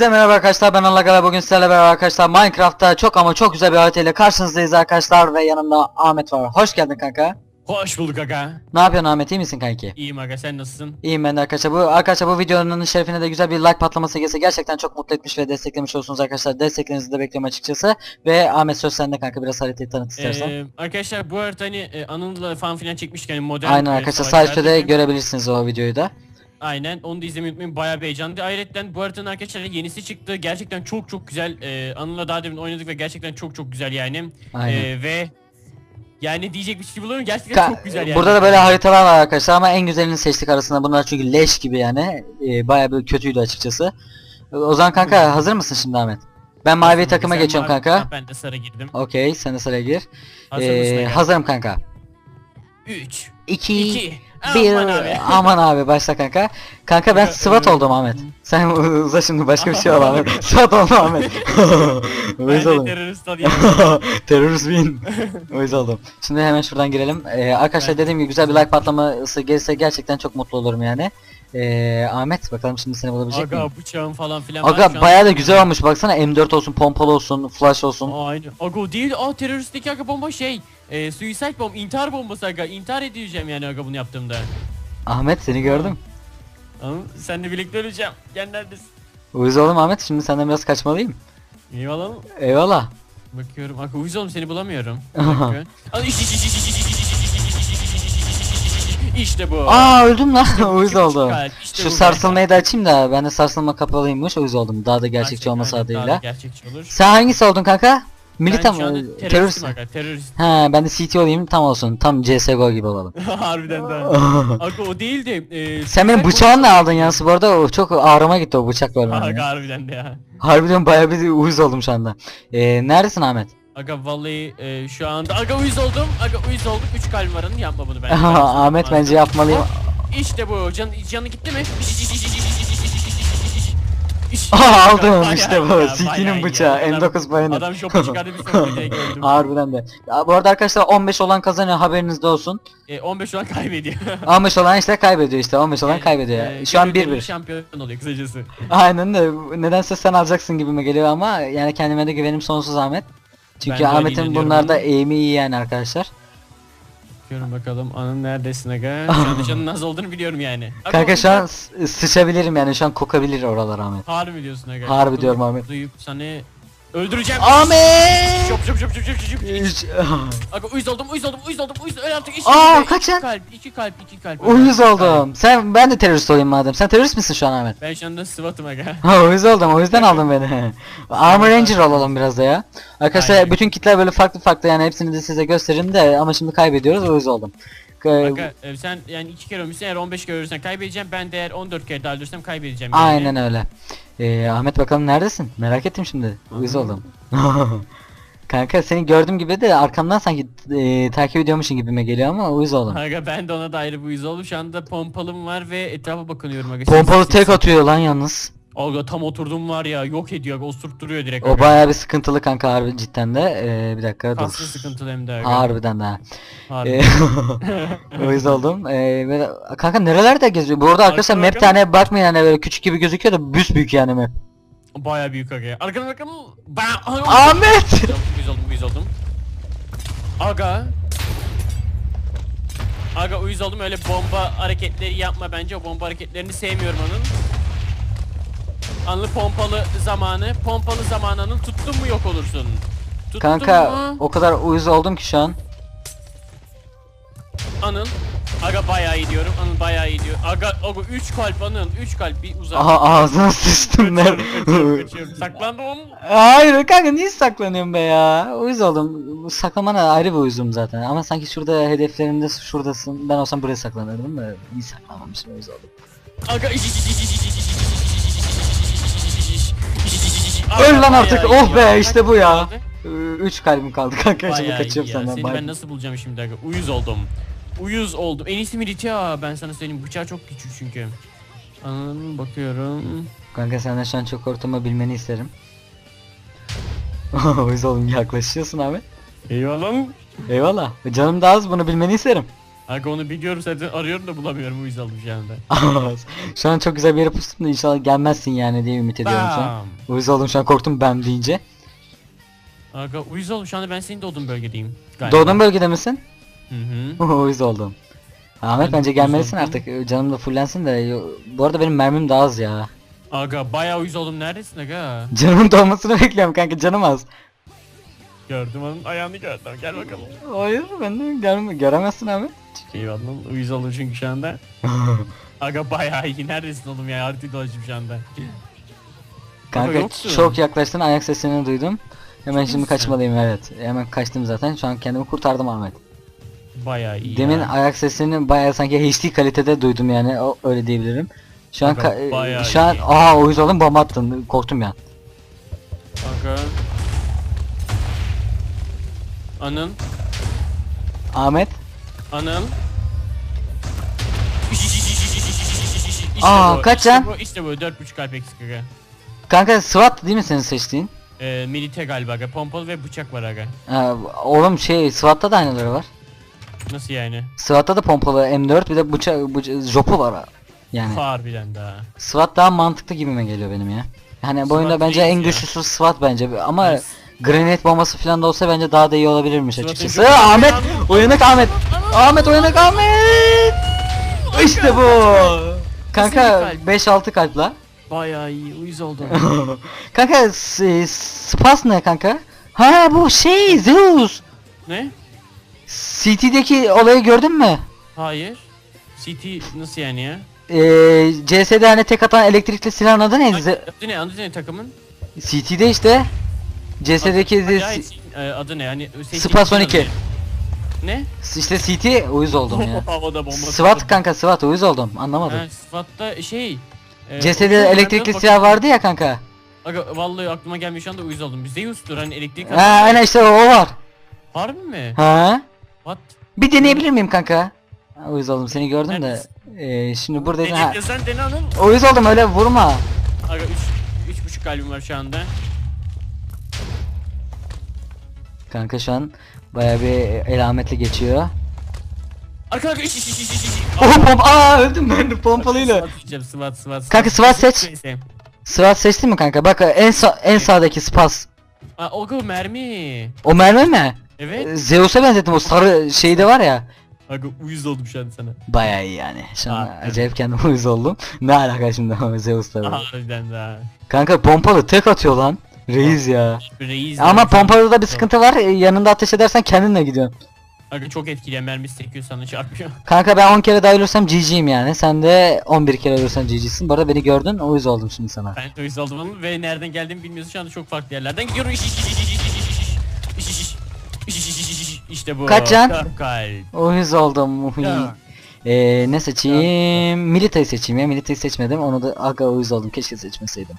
Hepinize merhaba arkadaşlar ben Anlagala bugün sizlerle beraber arkadaşlar Minecraft'ta çok ama çok güzel bir haritayla karşınızdayız arkadaşlar ve yanımda Ahmet var. Hoş geldin kanka. Hoş bulduk aga. Ne yapıyorsun Ahmet iyi misin kanki? İyiyim aga sen nasılsın? İyiyim ben de arkadaşlar. Bu arkadaşlar bu videonun şerefine de güzel bir like patlaması gelse gerçekten çok mutlu etmiş ve desteklemiş olsunuz arkadaşlar. Desteklerinizi de bekliyorum açıkçası. Ve Ahmet söz sende kanka biraz haritayı tanıt istersen. Ee, arkadaşlar bu arada hani e, Anıl'la falan filan çekmiştik hani modern Aynen arkadaşlar sağ üstte de görebilirsiniz o videoyu da. Aynen onu da izlemeyi unutmayın bayağı bir heyecanlı. Ayrıca bu haritanın arkadaşlar yenisi çıktı. Gerçekten çok çok güzel. Ee, Anıl'la daha demin oynadık ve gerçekten çok çok güzel yani. Aynen. Ee, ve yani diyecek bir şey bulamıyorum. Gerçekten Ka- çok güzel yani. Burada da böyle haritalar var arkadaşlar ama en güzelini seçtik arasında. Bunlar çünkü leş gibi yani. Ee, bayağı bir kötüydü açıkçası. O zaman kanka hazır mısın şimdi Ahmet? Ben mavi Hazırım. takıma geçiyorum mavi- kanka. Ben de sarı girdim. Okey sen de sıraya gir. Hazır Ee, hazırım kanka. 3 2 2 1 Aman abi. Aman abi başla kanka. Kanka ben SWAT oldum Ahmet. Sen uza şimdi başka bir şey ol Ahmet. SWAT oldum Ahmet. Ben de oldum. terörist olayım. Terörist win. Uyuz oldum. Şimdi hemen şuradan girelim. Ee, arkadaşlar dediğim gibi güzel bir like patlaması gelirse gerçekten çok mutlu olurum yani. Ee, Ahmet bakalım şimdi seni bulabilecek miyim? Aga bıçağım falan filan var. Şu Aga an- bayağı da güzel olmuş baksana M4 olsun, pompalı olsun, flash olsun. Aynen. Aga o değil. Aa teröristteki aga bomba şey. E, suicide bomb, intihar bombası aga. İntihar edeceğim yani aga bunu yaptığımda. Ahmet seni gördüm. Anladın? Sen de birlikte öleceğim. Gel neredesin? Uyuz oldum Ahmet şimdi senden biraz kaçmalıyım. Eyvallah? Eyvallah. Bakıyorum. Aga uyuz oğlum seni bulamıyorum. Bir dakika. Aa, iş, iş, iş, iş, iş, iş, iş, iş, iş, iş, iş, iş, iş. İşte bu. Aa öldüm lan uyuz kalp, işte Şu bu. sarsılmayı da açayım da bende sarsılma kapalıymış uyuz oldum. Daha da gerçekçi Gerçekten olması aynen, daha da adıyla. Gerçekçi olur. Sen hangisi oldun kanka? Militan ben şu anda mı? Terörist. teröristim aga terörist. He ben de CT olayım tam olsun. Tam CSGO gibi olalım. Harbiden de. Aga o değildi. E, Sen benim bıçağınla aldın yansı bu arada o çok ağrıma gitti o bıçak böyle. Aga harbiden de ya. Harbiden bayağı bir uyuz oldum şu anda. Ee, neredesin Ahmet? Aga vallahi e, şu anda aga uyuz oldum. Aga uyuz oldum. 3 kalbim var. Yapma bunu ben. Ahmet bence yapmalıyım. İşte bu. Can, canı gitti mi? Aa, aldım işte bu. iyi bıçağı ya. Adam- M9 bayanı. Adam şopu çıkardı bir videoya gördüm. Harbiden de. Ya, bu arada arkadaşlar 15 olan kazanıyor haberiniz de olsun. E, 15 şu an kaybediyor. 15 olan işte kaybediyor işte 15 olan kaybediyor. E, Şu an gönül 1-1. Şampiyon oluyor kısacası. Aynen de nedense sen alacaksın gibime geliyor ama yani kendime de güvenim sonsuz Ahmet. Çünkü Ben de öyle Ahmet'in inanıyorum bunlarda eğimi iyi yani arkadaşlar. Bakıyorum bakalım anın neredesin aga? Şu anda canın nasıl olduğunu biliyorum yani. Aga, Kanka şu an s- sıçabilirim yani şu an kokabilir oralar Ahmet. Harbi diyorsun aga? Harbi Duyup- diyorum Ahmet. Duyup seni öldüreceğim. Ahmet! Şop şop şop şop şop şop. Aga uyuz oldum uyuz oldum uyuz oldum uyuz öl artık. Aa, İki kaçın. kalp iki kalp iki kalp. Uyuz oldum. Sen ben de terörist olayım madem. Sen terörist misin şu an Ahmet? Ben şu anda SWAT'ım aga. Ha uyuz oldum. O yüzden aldın beni. Armor Ranger olalım biraz da ya. Arkadaşlar Aynen. bütün kitler böyle farklı farklı yani hepsini de size göstereyim de ama şimdi kaybediyoruz o yüzden oldum. Aga e, sen yani iki kere ölmüşsün eğer 15 kere ölürsen kaybedeceğim ben de eğer 14 kere daha ölürsem kaybedeceğim. yani. Aynen öyle. Ee, Ahmet bakalım neredesin? Merak ettim şimdi. Uyuz oldum. Kanka seni gördüğüm gibi de arkamdan sanki e, takip ediyormuşsun gibime geliyor ama uyuz oldum. Aga ben de ona da ayrı bir uyuz oldum. Şu anda pompalım var ve etrafa bakınıyorum aga. Pompalı tek atıyor lan yalnız. Aga tam oturdum var ya yok ediyor aga osurtturuyor direkt O aga. bayağı bir sıkıntılı kanka harbi cidden de. Ee, bir dakika dur. Kaslı sıkıntılı hem de aga. Harbiden de. ha. Harbi. Ee, uyuz oldum. Ee, böyle, kanka nerelerde geziyor? Bu arada arkadaşlar Arkana map bakın. tane bakmayın hani böyle küçük gibi gözüküyor da büyük yani map. Baya büyük aga. Arkana bakın. Ben... Ahmet! Uyuz oldum uyuz oldum. Aga. Aga uyuz oldum öyle bomba hareketleri yapma bence o bomba hareketlerini sevmiyorum onun. Anlı pompalı zamanı, pompalı zamanının tuttun mu yok olursun. Tuttun Kanka mu? o kadar uyuz oldum ki şu an. Anıl. Aga bayağı iyi diyorum. Anıl bayağı iyi diyor. Aga, aga 3 kalp Anıl. 3 kalp bir uzak. Aha ağzına sıçtım ben. Kaçıyorum. Saklandım. Hayır kanka niye saklanıyorsun be ya? Uyuz oldum. Saklamana ayrı bir uyuzum zaten. Ama sanki şurada hedeflerimde şuradasın. Ben olsam buraya saklanırdım da iyi saklanmamışım uyuz oldum. Aga Öl lan artık, bayağı oh be, işte bu ya. Kaldı? 3 kalbim kaldı kanka şimdi Bayağı iyi kaçıyorum ya. senden. Seni ben nasıl bulacağım şimdi aga? Uyuz oldum. Uyuz oldum. En iyisi Mirit ya. Ben sana söyleyeyim. Bıçağı çok küçük çünkü. Anladım bakıyorum. Kanka senden şu an çok ortamı bilmeni isterim. uyuz oldum yaklaşıyorsun abi. Eyvallah. Eyvallah. Canım da az bunu bilmeni isterim. Aga onu biliyorum zaten arıyorum da bulamıyorum uyuz oldum şu anda. şu an çok güzel bir yere pustum da inşallah gelmezsin yani diye ümit ediyorum şu an. Bam. Uyuz oldum şu an korktum ben deyince. Aga uyuz oldum şu anda ben senin doğduğun bölgedeyim. Galiba. Doğduğun bölgede misin? Hı hı. Uyuz oldum. Ahmet Ben bence uyuz gelmelisin oldum. artık canım da fullensin de bu arada benim mermim daha az ya. Aga bayağı uyuz oldum neredesin aga? Canımın dolmasını bekliyorum kanka canım az. Gördüm onun ayağını gördüm gel bakalım. Hayır ben de görme, göremezsin Ahmet. Eyvallah uyuz oldum çünkü şu anda. Aga bayağı iyi neredesin oğlum ya haritayı dolaşım şu anda. Kanka yoksun. çok yaklaştın ayak sesini duydum. Hemen şimdi kaçmalıyım evet. Hemen kaçtım zaten. Şu an kendimi kurtardım Ahmet. Bayağı iyi Demin ya. ayak sesini bayağı sanki HD kalitede duydum yani. O öyle diyebilirim. Şu an Aga, ka- bayağı şu an iyi. aa uyuz oldum bomba attın. Korktum ya. Aga. Anıl. Ahmet. Anıl. İşte Aa, bu, kaç işte can? Bu, işte bu 4.5 kalp eksik aga. Kanka SWAT değil mi senin seçtiğin? Ee, milite galiba aga. Pompalı ve bıçak var aga. Ha, oğlum şey SWAT'ta da aynıları var. Nasıl yani? SWAT'ta da pompalı M4 bir de bıçak bıça- jopu var. ha. Yani Harbiden daha. SWAT daha mantıklı gibime geliyor benim ya. Hani bu SWAT oyunda bence en güçlüsü SWAT bence ama Granate bombası falan da olsa bence daha da iyi olabilirmiş açıkçası. Ahmet uyanık Ahmet. Ahmet uyanık Ahmet. İşte bu. Kanka kalp? 5-6 kalp la. Bayağı iyi uyuz oldum. kanka Spas ne kanka? Ha bu şey Zeus. ne? CT'deki olayı gördün mü? Hayır. CT nasıl yani ya? Ee, CS'de hani tek atan elektrikli silahın adı? Ze- Adı ne? Adı ne takımın? CT'de işte. CS'deki Adı, de- Hayır, e, adı ne? Hani senin Spas senin 12. adı Ne? İşte CT uyuz oldum ya. Havada bomba. SWAT kanka SWAT uyuz oldum anlamadım. Ha, SWAT'ta şey. e, CS'de elektrikli de silah vardı ya kanka. Aga vallahi aklıma gelmiyor şu anda uyuz oldum. Zeus'tur hani elektrik Ha aynen işte o var. Harbi mi? Ha? What? Bir deneyebilir miyim kanka? Ha, Uyuz oldum seni gördüm de. Ee, şimdi buradayım ha. Dene, sen dene hanım. Uyuz oldum öyle vurma. Aga 3 üç, buçuk kalbim var şu anda. Kanka şu an baya bir elametli geçiyor. Arka arka iş iş iş iş iş. Oh pomp aa öldüm ben de pompalıyla. SWAT diyeceğim SWAT SWAT. Kanka, SWAT seç. Neyse. SWAT seçtin mi kanka? Bak en sağ en sağdaki spas. Aa Ogo mermi. O mermi mi? Evet. Ee, Zeus'a benzettim o sarı şey de var ya. Aga uyuz oldum şu an sana. Baya iyi yani. Şu an evet. acayip kendim uyuz oldum. Ne alaka şimdi o Zeus'la? Harbiden daha. Kanka pompalı tek atıyor lan. Reis ya. Reis. Ama yani. da bir sıkıntı var. E, yanında ateş edersen kendinle gidiyorsun. Kanka çok etkileyen mermisi sekiyor sana çarpıyor. Kanka ben 10 kere daha ölürsem GG'yim yani. Sen de 11 kere ölürsen GG'sin. Bu arada beni gördün o yüz oldum şimdi sana. Ben de yüz oldum ve nereden geldiğimi bilmiyorsun. Şu anda çok farklı yerlerden gidiyorum. İşte bu. Kaç can? O yüz oldum. Ee, ne seçeyim? Milita'yı seçeyim ya. Milita'yı seçmedim. Onu da aga o yüz oldum. Keşke seçmeseydim.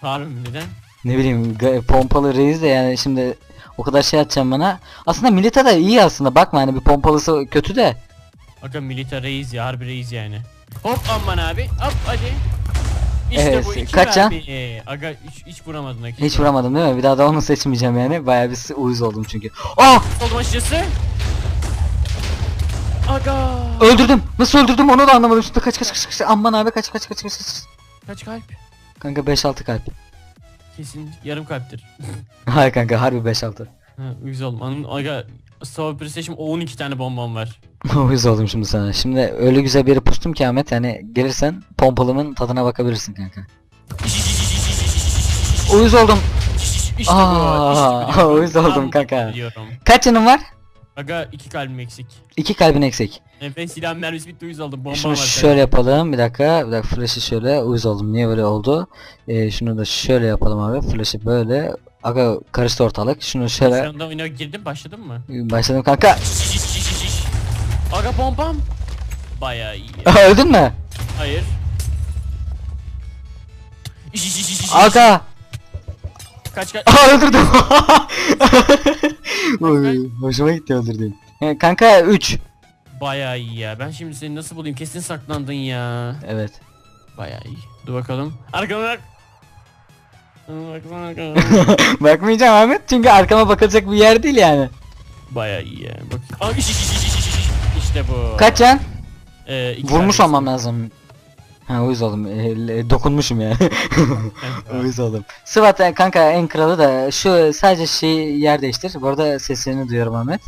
Harbi neden? Ne bileyim pompalı reis de yani şimdi o kadar şey atacağım bana. Aslında Milita da iyi aslında. Bakma hani bir pompalısı kötü de. Aga militer reis ya harbi reis yani. Hop aman abi hop hadi. İşte Evet, bu iki kaç mermi. Aga hiç, hiç vuramadın hakikaten. Hiç vuramadım değil mi? Bir daha da onu seçmeyeceğim yani. Bayağı bir uyuz oldum çünkü. Oh! Oldum açıkçası. Aga. Öldürdüm. Nasıl öldürdüm onu da anlamadım. Şurada kaç kaç kaç kaç. Aman abi kaç kaç kaç kaç kaç. Kaç kalp? Kanka 5-6 kalp. Kesin yarım kalptir. Hayır kanka harbi 5-6. Ha, uyuz oldum. Anın aga Star PlayStation 12 tane bombam var. Uyuz oldum şimdi sana. Şimdi öyle güzel bir yere pustum ki Ahmet yani gelirsen pompalımın tadına bakabilirsin kanka. Uyuz oldum. İşte bu. Aa, işte bu. uyuz oldum Tam kanka. biliyorum. Kaç canın var? Aga iki kalbim eksik. İki kalbin eksik. Nefes silah mermisi bitti uyuz oldum. Bomba Şunu var. şöyle yapalım. Bir dakika. Bir dakika flash'ı şöyle. Uyuz oldum. Niye böyle oldu? Ee, şunu da şöyle yapalım abi. Flash'ı böyle. Aga karıştı ortalık. Şunu Şu şöyle. anda oyuna girdin başladın mı? Başladım kanka. Aga bombam. Bayağı iyi. Öldün mü? Hayır. Aga. Kaç kaç. Aa öldürdüm. Oy, hoşuma gitti öldürdüğün. Ee, Kanka 3. Bayağı iyi ya. Ben şimdi seni nasıl bulayım? Kesin saklandın ya. Evet. Bayağı iyi. Dur bakalım. Arkana bak. Arkana bak. Bakmayacağım Ahmet çünkü arkama bakılacak bir yer değil yani. Bayağı iyi ya. Bak. Aa, iş, iş, iş, iş, iş, iş. İşte bu. Kaç can? Ee, iki Vurmuş olmam lazım. Ha uyuz oldum. E, dokunmuşum yani. Uyuz oldum. Sıvat e, kanka en kralı da şu sadece şey yer değiştir. Bu arada seslerini duyuyorum Ahmet.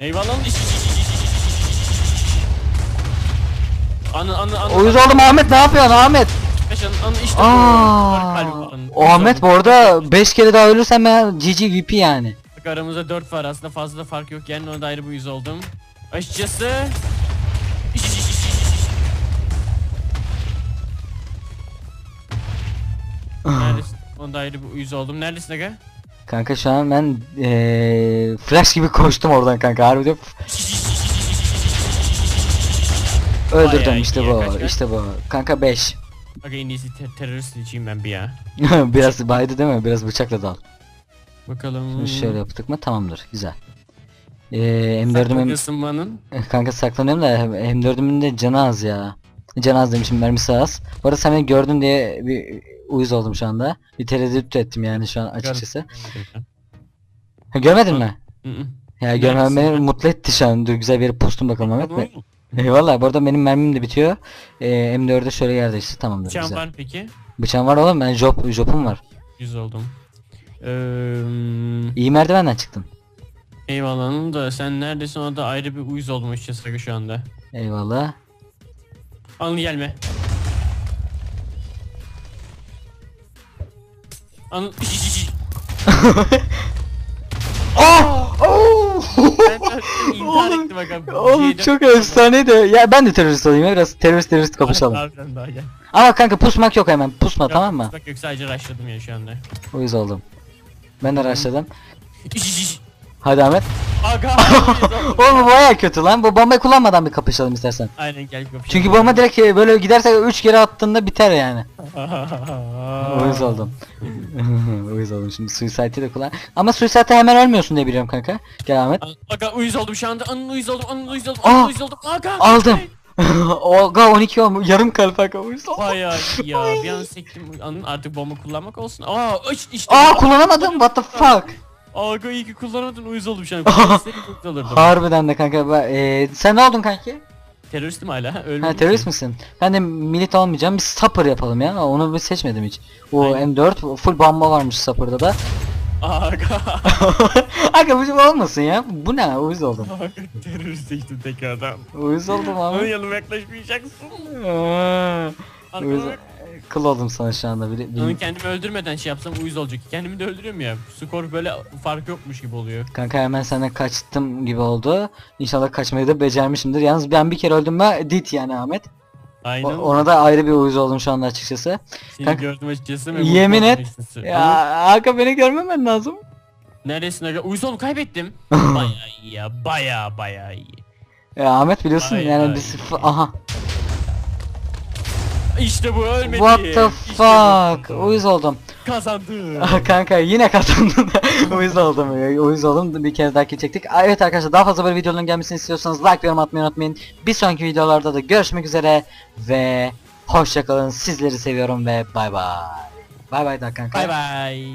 Eyvallah. Anı anı anı. Uyuz oldum Ahmet ne yapıyorsun Ahmet? Yaşan anı işte bu. Aa, o Ahmet bu arada 5 kere daha ölürsem ben GG VP yani. Bak aramızda 4 var aslında fazla da fark yok yani ona da ayrı bir yüz oldum. Açıkçası Neredesin? Onda ayrı bir uyuz oldum. Neredesin aga? Kanka şu an ben eee flash gibi koştum oradan kanka harbiden öldürdüm Bayağı işte iyi bu kaç kaç? işte bu kanka 5 Aga en iyisi te- terörist içeyim ben bir ya. biraz baydı değil mi biraz bıçakla dal Bakalım. Şimdi şöyle yaptık mı tamamdır güzel Eee M4'ümün ısınmanın. kanka saklanıyorum da M4'ümün de canı az ya Canı az demişim mermisi az Bu arada sen beni gördün diye bir uyuz oldum şu anda Bir tereddüt ettim yani şu an açıkçası ha, Görmedin mi? Ya görmem beni mutlu etti şu an dur güzel bir yere pustum bakalım Bey Eyvallah bu arada benim mermim de bitiyor. Ee, M4'e şöyle yer değişti tamamdır Bıçağın güzel. var peki? Bıçağım var oğlum ben job jobum var. Yüz oldum. Ee, İyi merdivenden çıktım. eyvallah hanım da sen neredesin ona da ayrı bir uyuz oldum açıkçası şu anda. Eyvallah. Anıl gelme. İş. Oh! Oh! De intihar Oğlum, ettim aga. Oğlum Şeyde- çok efsaneydi. Ya ben de terörist olayım ya biraz terörist terörist kapışalım. Harbiden daha gel. Ama kanka pusmak yok hemen pusma tamam mı? Bak yok sadece rushladım ya şu anda. Uyuz oldum. Ben de rushladım. Hadi Ahmet. Aga. Oğlum baya kötü lan. Bu bombayı kullanmadan bir kapışalım istersen. Aynen gel kapışalım. Çünkü bomba direkt e, böyle giderse 3 kere attığında biter yani. Uyuz oldum. Uyuz oldum şimdi suicide'i de kullan. Ama suicide'de hemen ölmüyorsun diye biliyorum kanka. Gel Ahmet. Aga uyuz oldum şu anda. Anıl uyuz oldum. Anıl uyuz oldum. Aa! Anıl uyuz oldum. Aga. Aldım. Oga 12 olmuş. Yarım kalp kanka uyuz oldum. Bayağı iyi ya. Bir an sektim. Anıl artık bomba kullanmak olsun. Aa iş- işte. Aa kullanamadım. What the fuck? Aga iyi ki kullanamadın uyuz uyuz olurdum. Harbiden de kanka. ben- e, sen ne oldun kanki? Teroristim hala. Ölmedim. Ha terörist misin? Ben de milit olmayacağım. Bir stopper yapalım ya. Onu bir seçmedim hiç. O Aynen. M4 full bomba varmış stopper'da da. Aga. Aga bu olmasın ya. Bu ne? Uyuz oldum. Terörist seçtim tekrardan. Uyuz oldum Onun abi. yanıma yaklaşmayacaksın. Uyuz. Kıl oldum sana şu anda. Bir, bir- Onu kendimi öldürmeden şey yapsam uyuz olacak. Kendimi de öldürüyorum ya. Skor böyle fark yokmuş gibi oluyor. Kanka hemen senden kaçtım gibi oldu. İnşallah kaçmayı da becermişimdir. Yalnız ben bir kere öldüm mü dit yani Ahmet. O- Aynen. ona da ayrı bir uyuz oldum şu anda açıkçası. Seni kanka- gördüm açıkçası. ve Yemin et. açıkçası. Ya Hakan beni görmemen lazım. Neredesin aga? Uyuz oldum kaybettim. bayağı iyi ya. Bayağı bayağı iyi. Ya Ahmet biliyorsun Ay, yani biz aha. İşte bu ölmedi. What the fuck? Uyuz oldum. Kazandı. Kanka yine kazandın. uyuz oldum. Uyuz oldum. Bir kez daha çektik. Aa, Evet arkadaşlar daha fazla böyle videoların gelmesini istiyorsanız like ve yorum atmayı unutmayın. Bir sonraki videolarda da görüşmek üzere ve hoşçakalın. Sizleri seviyorum ve bay bay. Bay bay da kanka. Bay bay.